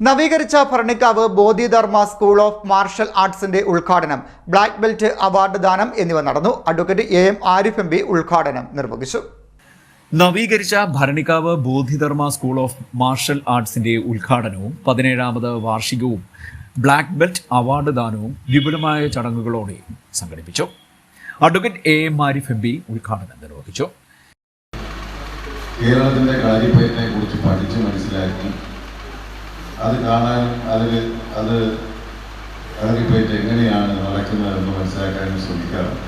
നവീകരിച്ച Bharanikkavu Bodhidharma school of martial ആർട്സിന്റെ ഉദ്ഘാടനം black belt award ദാനം എന്നിവ നടന്നു. Advocate A M Arif M P ഉദ്ഘാടനം നിർവഹിച്ചു. നവീകരിച്ച Bharanikkavu Bodhidharma school of martial ആർട്സിന്റെ ഉദ്ഘാടനവും പതിനേഴാമത് വാർഷികവും ബ്ലാക്ക് ബെൽറ്റ് അവാർഡ് ദാനവും വിപുലമായ ചടങ്ങുകളോടെ സംഘടിപ്പിച്ചു. Advocate A M Arif M P ഉദ്ഘാടനം നിർവഹിച്ചു. കേരളത്തിന്റെ കാര്യപ്പയറ്റിനെ കുറിച്ച് പഠിച്ച് മനസ്സിലാക്കി അത് കാണാനും അതിൽ അത് കാര്യപ്പയറ്റ് എങ്ങനെയാണ് നടക്കുന്നതെന്ന് മനസ്സിലാക്കാനും ശ്രമിക്കാറുണ്ട്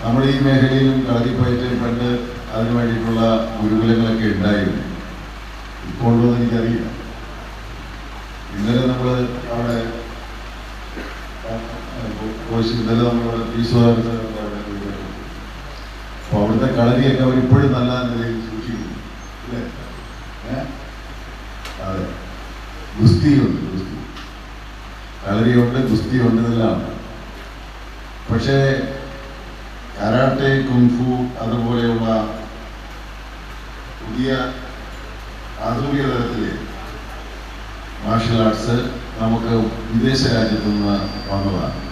നമ്മുടെ ഈ മേഖലയിലും കളരിപ്പയറ്റ് പണ്ട് അതിനു വേണ്ടിയിട്ടുള്ള ഗുരുകുലങ്ങളൊക്കെ ഉണ്ടായിരുന്നു. ഇപ്പോൾ ഉള്ളത് എനിക്കറിയില്ല. ഇന്നലെ നമ്മൾ അവിടെ ഇന്നലെ നമ്മൾ ഫീസ് അവിടെ അപ്പോൾ അവിടുത്തെ കളരിയൊക്കെ അവർ ഇപ്പോഴും നല്ല നിലയിൽ സൂക്ഷിക്കുന്നു അല്ലേ ഏ? അതെ ഗുസ്തിയുണ്ട് ഗുസ്തി. കളരിയുണ്ട് ഗുസ്തിയുണ്ട് എന്നെല്ലാം പക്ഷേ കരാട്ടെ കുംഫു അതുപോലെയുള്ള പുതിയ ആധുനിക തലത്തിലെ മാർഷൽ ആർട്സ് നമുക്ക് വിദേശ രാജ്യത്തു നിന്ന് വന്നതാണ്.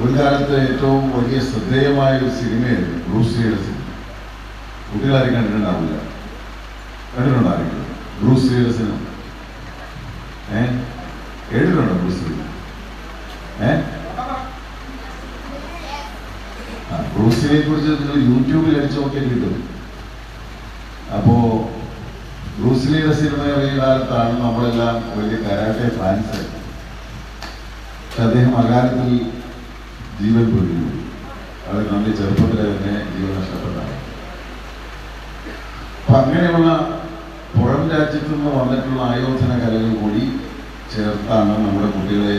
ഒരു കാലത്ത് ഏറ്റവും വലിയ ശ്രദ്ധേയമായ ഒരു സിനിമയായിരുന്നു ബ്രൂസ്ലിയുടെ സിനിമ. കുട്ടികളാരും കണ്ടിട്ടുണ്ടാവില്ല. കണ്ടിട്ടുണ്ടാവില്ല. ബ്രൂസ്ലിയുടെ സിനിമ. കേട്ടിട്ടുണ്ടോ ബ്രൂസ്ലി ഏ? ആ, ബ്രൂസ്ലിയെ കുറിച്ച് നിങ്ങൾ യൂട്യൂബിൽ അടിച്ചു നോക്കിയാൽ കിട്ടും. അപ്പോ ബ്രൂസ്ലിയുടെ സിനിമ ഇറങ്ങിയ കാലത്താണ് നമ്മളെല്ലാം വലിയ കരാട്ടെ ഫാൻസ് അദ്ദേഹം അകാലത്തിൽ ജീവൻ പൊരിഞ്ഞു അത് നമ്മുടെ ചെറുപ്പത്തിലെ തന്നെ ജീവൻ നഷ്ടപ്പെട്ടാണ്. അപ്പൊ അങ്ങനെയുള്ള പുറം രാജ്യത്തു നിന്ന് വന്നിട്ടുള്ള ആയോധന കലകൾ കൂടി ചേർത്താണ് നമ്മുടെ കുട്ടികളെ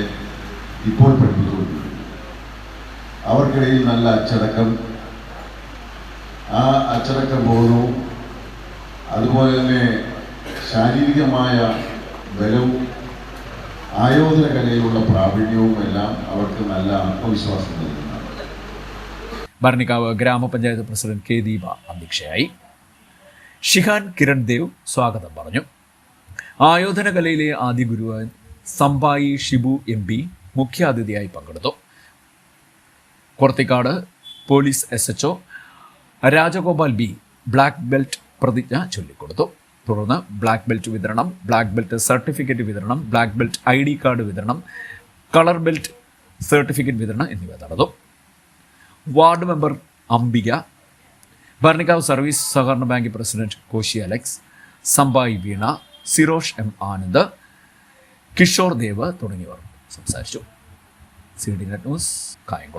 ഇപ്പോൾ പഠിപ്പിച്ചുകൊണ്ടിരിക്കുന്നത് അവർക്കിടയിൽ നല്ല അച്ചടക്കം ആ അച്ചടക്ക ബോധവും അതുപോലെ തന്നെ ശാരീരികമായ ബലവും ആയോധന കലയിലുള്ള പ്രാവീണ്യവും എല്ലാം അവർക്ക് നല്ല ആത്മവിശ്വാസം നൽകുന്നതാണ് ഭരണിക്കാവ് ഗ്രാമപഞ്ചായത്ത് പ്രസിഡന്റ് കെ ദീപ അധ്യക്ഷയായി. ഷിഹാൻ കിരൺ ദേവ് സ്വാഗതം പറഞ്ഞു. ആയോധന കലയിലെ ആദ്യ ഗുരുവൻ സമ്പായി ഷിബു എം പി മുഖ്യാതിഥിയായി പങ്കെടുത്തു. Kurathikad police S H O Rajagopal B black belt പ്രതിജ്ഞ ചൊല്ലിക്കൊടുത്തു. തുടർന്ന് ബ്ലാക്ക് ബെൽറ്റ് വിതരണം ബ്ലാക്ക് ബെൽറ്റ് സർട്ടിഫിക്കറ്റ് വിതരണം black belt I D card വിതരണം കളർ ബെൽറ്റ് സർട്ടിഫിക്കറ്റ് വിതരണം എന്നിവ നടന്നു ward member Ambika Bharanikkavu service സഹകരണ ബാങ്ക് പ്രസിഡന്റ് കോശി അലക്സ് സംബായി വീണ സിറോഷ് എം ആനന്ദ് കിഷോർ ദേവ് തുടങ്ങിയവർ സംസാരിച്ചു. C D net news Kayamkulam.